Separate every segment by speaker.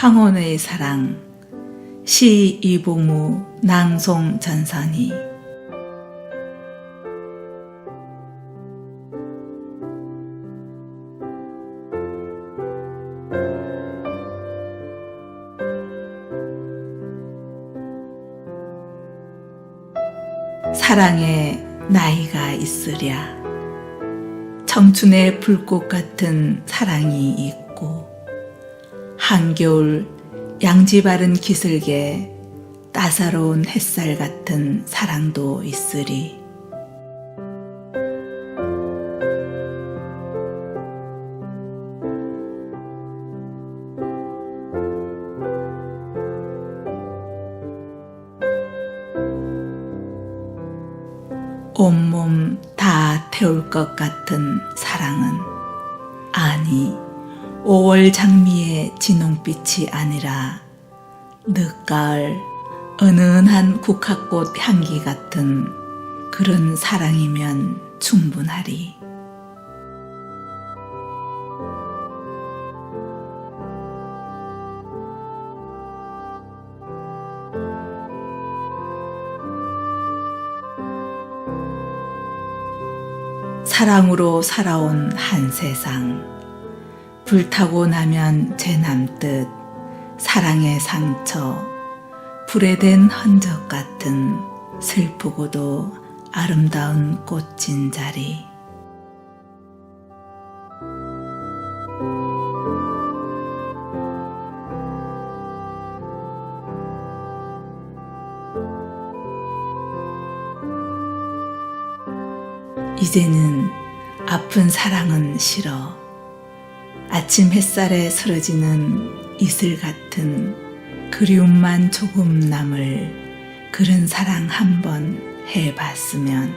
Speaker 1: 항원의 사랑. 시 이봉우 낭송 전선이 사랑에 나이가 있으랴. 청춘의 불꽃 같은 사랑이 있고 한겨울 양지 바른 기슭에 따사로운 햇살 같은 사랑도 있으리. 온몸 다 태울 것 같은 사랑은 아니 5월 장미의 진홍빛이 아니라 늦가을 은은한 국화꽃 향기 같은 그런 사랑이면 충분하리. 사랑으로 살아온 한 세상. 불타고 나면 재남듯 사랑의 상처, 불에 댄 흔적 같은 슬프고도 아름다운 꽃진 자리. 이제는 아픈 사랑은 싫어. 아침 햇살에 쓰러지는 이슬 같은 그리움만 조금 남을 그런 사랑 한번 해봤으면.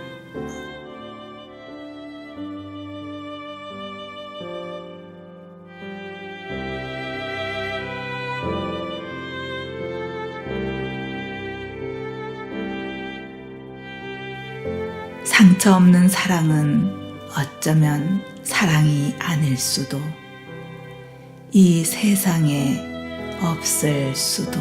Speaker 1: 상처 없는 사랑은 어쩌면 사랑이 아닐 수도 이 세상에 없을 수도.